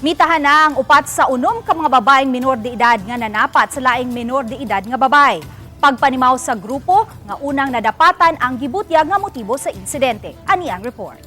Mitahan na ang upat sa unom ka mga babaeng minor de edad nga nanapat sa laing minor de edad nga babay. Pagpanimaw sa grupo nga unang nadapatan ang gibutyag nga motibo sa insidente. Ani ang report.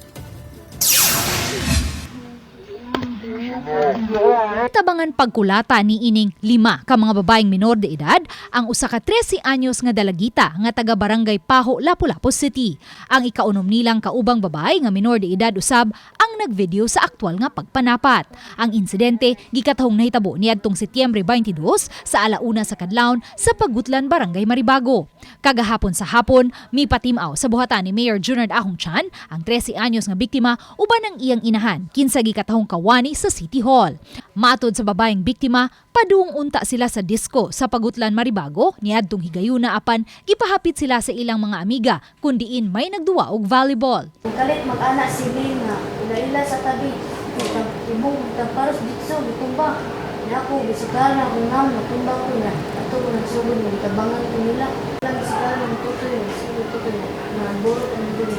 Tabangan pagkulata ni ining lima ka mga babaeng minor de edad ang usa ka 13 anyos nga dalagita nga taga barangay Paho, Lapu-Lapu City. Ang ikaunom nilang kaubang babae nga minor de edad usab ang nagvideo sa aktwal nga pagpanapat. Ang insidente gikatahong nahitabo niadtong Setyembre 22 sa alauna sa kadlawon sa Pagutlan, Barangay Maribago. Kagahapon sa hapon, mi patimaw sa buhatan ni Mayor Junard Ahong Chan ang 13 anyos nga biktima uban ang iyang inahan kinsa gikatahong kawani sa City Hall. Matod sa babaeng biktima, paduong unta sila sa disco sa Pagutlan Maribago niadtong higayuna apan gipahapit sila sa ilang mga amiga kundiin may nagduwa og volleyball. Kalit mag-ana si Lin nga, ila-ila sa tabi. Ibong, itang paros ditso, itumba. Nako, bisikala, kung nam, natumba ko na. Ato ko nagsugod, nagtabangan ko nila. Lang bisikala, natutoy, nagsugod ko na. Naborot ang dili.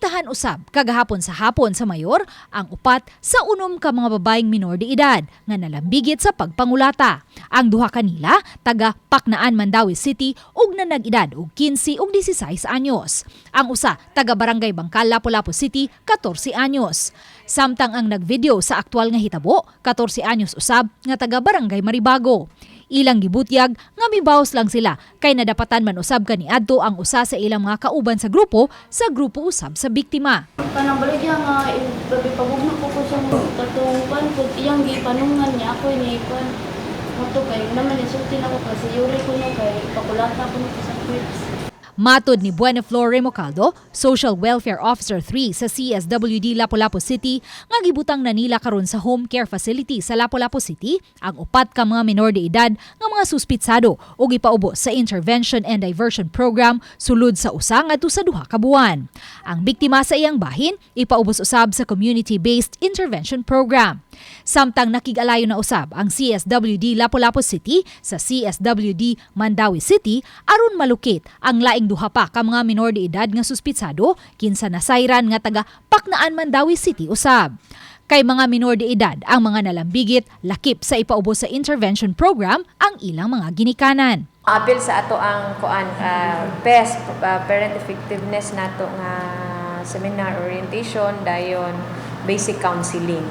Mitahan usab kagahapon sa hapon sa mayor ang upat sa unom ka mga babaeng minor de edad nga nalambigit sa pagpangulata. Ang duha kanila taga Paknaan Mandawi City ug nanag-edad og 15 ug 16 anyos. Ang usa taga Barangay Bangkal Lapu-Lapu City 14 anyos. Samtang ang nagvideo sa aktwal nga hitabo 14 anyos usab nga taga Barangay Maribago. Ilang gibutyag nga mibaos lang sila kay nadapatan man usab kaniadto ang usa sa ilang mga kauban sa grupo sa grupo usab sa biktima. Kanang niya nga, babi pagugno ko ko sa mga katupan ko. Iyang gipanungan niya ako ni Kwan. Mato kay naman isulti na ko kasi yuri ko na kay pakulata ko sa quips. Matod ni Buena Flor Remocaldo, Social Welfare Officer 3 sa CSWD Lapu-Lapu City, nga gibutang na nila karon sa home care facility sa Lapu-Lapu City ang upat ka mga minor de edad nga mga suspitsado o gipaubo sa Intervention and Diversion Program sulod sa usa ngadto sa duha ka buwan. Ang biktima sa iyang bahin ipaubos usab sa Community-Based Intervention Program. Samtang nakig-alayo na usab ang CSWD Lapu-Lapu City sa CSWD Mandawi City aron malukit ang laing duha pa ka mga minor de edad nga suspitsado kinsa nasayran nga taga Paknaan Mandawi City usab. Kay mga minor de edad ang mga nalambigit lakip sa ipaubos sa intervention program ang ilang mga ginikanan. apil sa ato ang kuan uh, PES uh, parent effectiveness nato nga seminar orientation dayon basic counseling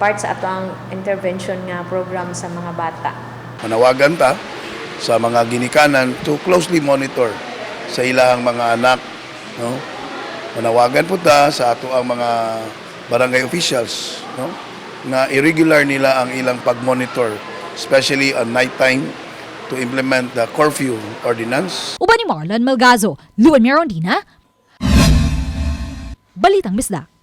part sa ato ang intervention nga program sa mga bata? Manawagan ta sa mga ginikanan to closely monitor sa ilang mga anak no? Manawagan po ta sa ato ang mga barangay officials no? Nga irregular nila ang ilang pag-monitor especially on night time to implement the curfew ordinance. Uban ni Marlon Malgazo, Luan Merondina, Balitang Misda.